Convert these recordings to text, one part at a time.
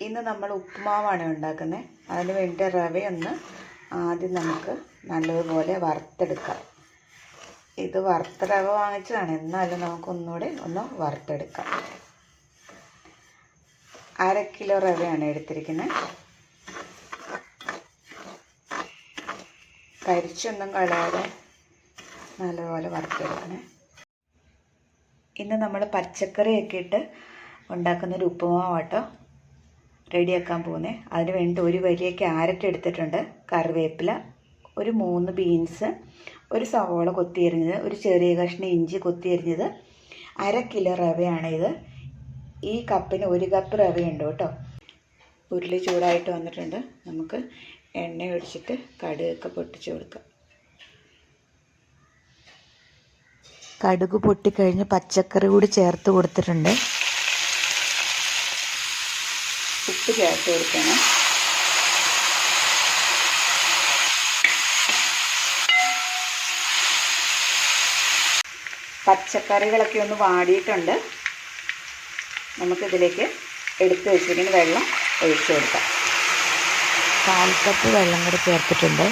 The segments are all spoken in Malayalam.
ഇന്ന് നമ്മൾ ഉപ്പുമാവാണ് ഉണ്ടാക്കുന്നത്. അതിന് വേണ്ടി റവയൊന്ന് ആദ്യം നമുക്ക് നല്ലതുപോലെ വറുത്തെടുക്കാം. ഇത് വറുത്ത റവ വാങ്ങിച്ചതാണ്. എന്നാലും നമുക്ക് ഒന്നുകൂടെ ഒന്ന് വറുത്തെടുക്കാം. അര കിലോ റവയാണ് എടുത്തിരിക്കുന്നത്. കരിച്ചൊന്നും കളയാതെ നല്ലപോലെ വറുത്തെടുക്കണേ. ഇന്ന് നമ്മൾ പച്ചക്കറിയൊക്കെ ഇട്ട് ഉണ്ടാക്കുന്നൊരു ഉപ്പുമാവാട്ടോ. റെഡിയാക്കാൻ പോകുന്നത് അതിന് വേണ്ടി ഒരു വലിയ ക്യാരറ്റ് എടുത്തിട്ടുണ്ട്. കറിവേപ്പില ഒരു മൂന്ന് ബീൻസ് ഒരു സവോള കൊത്തിയരിഞ്ഞത് ഒരു ചെറിയ കഷ്ണം ഇഞ്ചി കൊത്തിയരിഞ്ഞത് അര കിലോ റവയാണ് ഇത്. ഈ കപ്പിന് ഒരു കപ്പ് റവയുണ്ട് കേട്ടോ. ഉരുളി ചൂടായിട്ട് വന്നിട്ടുണ്ട്. നമുക്ക് എണ്ണ ഒഴിച്ചിട്ട് കടുകൊക്കെ പൊട്ടിച്ച് കൊടുക്കാം. കടുക് പൊട്ടിക്കഴിഞ്ഞ് പച്ചക്കറി കൂടി ചേർത്ത് കൊടുത്തിട്ടുണ്ട്. ഉപ്പ് ചേർത്ത് കൊടുക്കണം. പച്ചക്കറികളൊക്കെ ഒന്ന് വാടിയിട്ടുണ്ട്. നമുക്കിതിലേക്ക് എടുത്ത് വെച്ചിരിക്കുന്ന വെള്ളം ഒഴിച്ചു കൊടുക്കാം. കാൽ കപ്പ് വെള്ളം കൂടി ചേർത്തിട്ടുണ്ട്.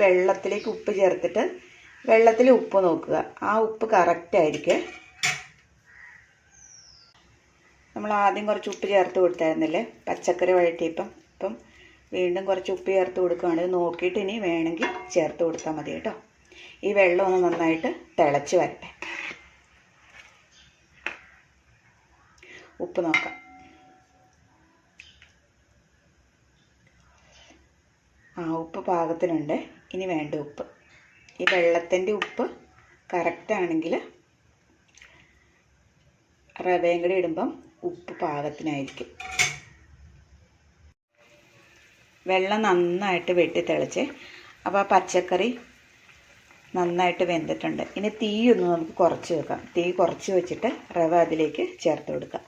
വെള്ളത്തിലേക്ക് ഉപ്പ് ചേർത്തിട്ട് വെള്ളത്തിൽ ഉപ്പ് നോക്കുക. ആ ഉപ്പ് കറക്റ്റ് ആയിരിക്കും. നമ്മൾ ആദ്യം കുറച്ച് ഉപ്പ് ചേർത്ത് കൊടുത്തായിരുന്നില്ലേ? പച്ചക്കറി വഴറ്റിയപ്പം ഇപ്പം വീണ്ടും കുറച്ച് ഉപ്പ് ചേർത്ത് കൊടുക്കുകയാണെങ്കിൽ നോക്കിയിട്ട് ഇനി വേണമെങ്കിൽ ചേർത്ത് കൊടുത്താൽ മതി കേട്ടോ. ഈ വെള്ളം ഒന്ന് നന്നായിട്ട് തിളച്ച് വരട്ടെ. ഉപ്പ് നോക്കാം. ആ ഉപ്പ് പാകത്തിനുണ്ട്. ഇനി വേണ്ട ഉപ്പ്. ഈ വെള്ളത്തിന്റെ ഉപ്പ് കറക്റ്റാണെങ്കിൽ റവയും കൂടി ഇടുമ്പം ഉപ്പ് പാകത്തിനായിരിക്കും. വെള്ളം നന്നായിട്ട് വെട്ടി തിളച്ച്. അപ്പോൾ ആ പച്ചക്കറി നന്നായിട്ട് വെന്തിട്ടുണ്ട്. ഇനി തീ ഒന്ന് നമുക്ക് കുറച്ച് വെക്കാം. തീ കുറച്ച് വെച്ചിട്ട് റവ അതിലേക്ക് ചേർത്ത് കൊടുക്കാം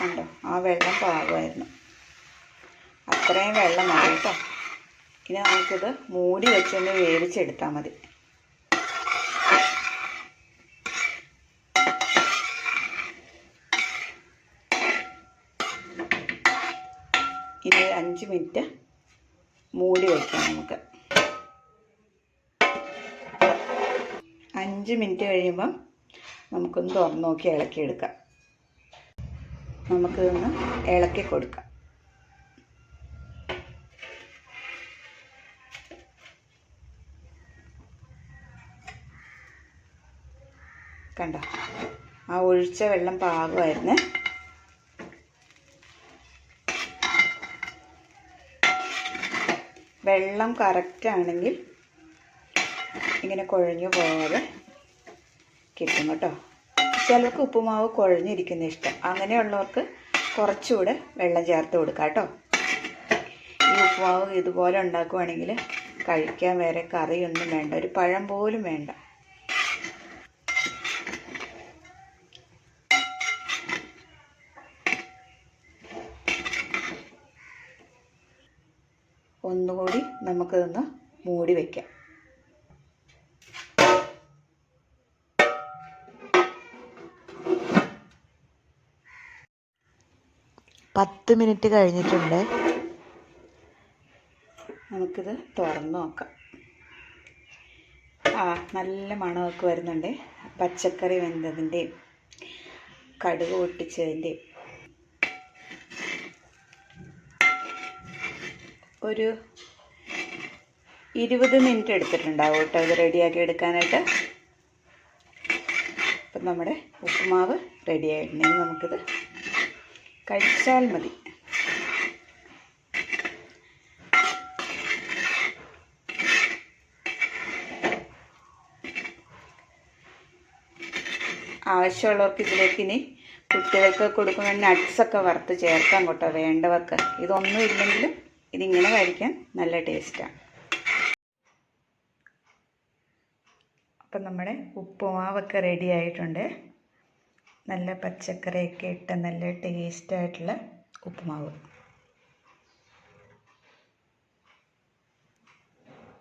കണ്ടോ ആ വെള്ളം പാകമായിരുന്നു അത്രയും വെള്ളം മതി കേട്ടോ ഇനി നമുക്കിത് മൂടി വെച്ചൊന്ന് വേവിച്ചെടുത്താൽ മതി. ഇനി അഞ്ച് മിനിറ്റ് മൂടി വയ്ക്കാം നമുക്ക്. അഞ്ച് മിനിറ്റ് കഴിയുമ്പം നമുക്കൊന്ന് തുറന്നു നോക്കി ഇളക്കിയെടുക്കാം. നമുക്കിതൊന്ന് ഇളക്കി കൊടുക്കാം. കണ്ടോ? ആ ഒഴിച്ച വെള്ളം പാകമായിരുന്നു. വെള്ളം കറക്റ്റ് ആണെങ്കിൽ ഇങ്ങനെ കുഴഞ്ഞു പോകാതെ കിട്ടും കേട്ടോ. ചിലർക്ക് ഉപ്പുമാവ് കുഴഞ്ഞിരിക്കുന്ന ഇഷ്ടം. അങ്ങനെയുള്ളവർക്ക് കുറച്ചുകൂടെ വെള്ളം ചേർത്ത് കൊടുക്കാം കേട്ടോ. ഈ ഉപ്പുമാവ് ഇതുപോലെ ഉണ്ടാക്കുവാണെങ്കിൽ കഴിക്കാൻ വേറെ കറിയൊന്നും വേണ്ട ഒരു പഴം പോലും വേണ്ട. ഒന്നുകൂടി നമുക്കിതൊന്ന് മൂടി വയ്ക്കാം പത്ത് മിനിറ്റ് കഴിഞ്ഞിട്ടുണ്ട്. നമുക്കിത് തുറന്ന് നോക്കാം. ആ നല്ല മണമൊക്കെ വരുന്നുണ്ട്. പച്ചക്കറി വെന്തതിന്റെയും കടുക് പൊട്ടിച്ചതിന്റെയും. ഒരു ഇരുപത് മിനിറ്റ് എടുത്തിട്ടുണ്ടാവും കേട്ടോ ഇത് റെഡിയാക്കി എടുക്കാനായിട്ട്. അപ്പം നമ്മുടെ ഉപ്പുമാവ് റെഡിയായിട്ടുണ്ടെങ്കിൽ നമുക്കിത് കഴിച്ചാൽ മതി. ആവശ്യമുള്ളവർക്ക് ഇതിലേക്ക് ഇനി കുട്ടികൾക്ക് കൊടുക്കുന്ന നട്ട്സൊക്കെ വറുത്ത് ചേർക്കാം കേട്ടോ വേണ്ടവർക്ക്. ഇതൊന്നും ഇല്ലെങ്കിലും ഇതിങ്ങനെ കഴിക്കാൻ നല്ല ടേസ്റ്റാണ് അപ്പം നമ്മുടെ ഉപ്പുമാവൊക്കെ റെഡി ആയിട്ടുണ്ട്. നല്ല പച്ചക്കറിയൊക്കെ ഇട്ട് നല്ല ടേസ്റ്റായിട്ടുള്ള ഉപ്പുമാവ്.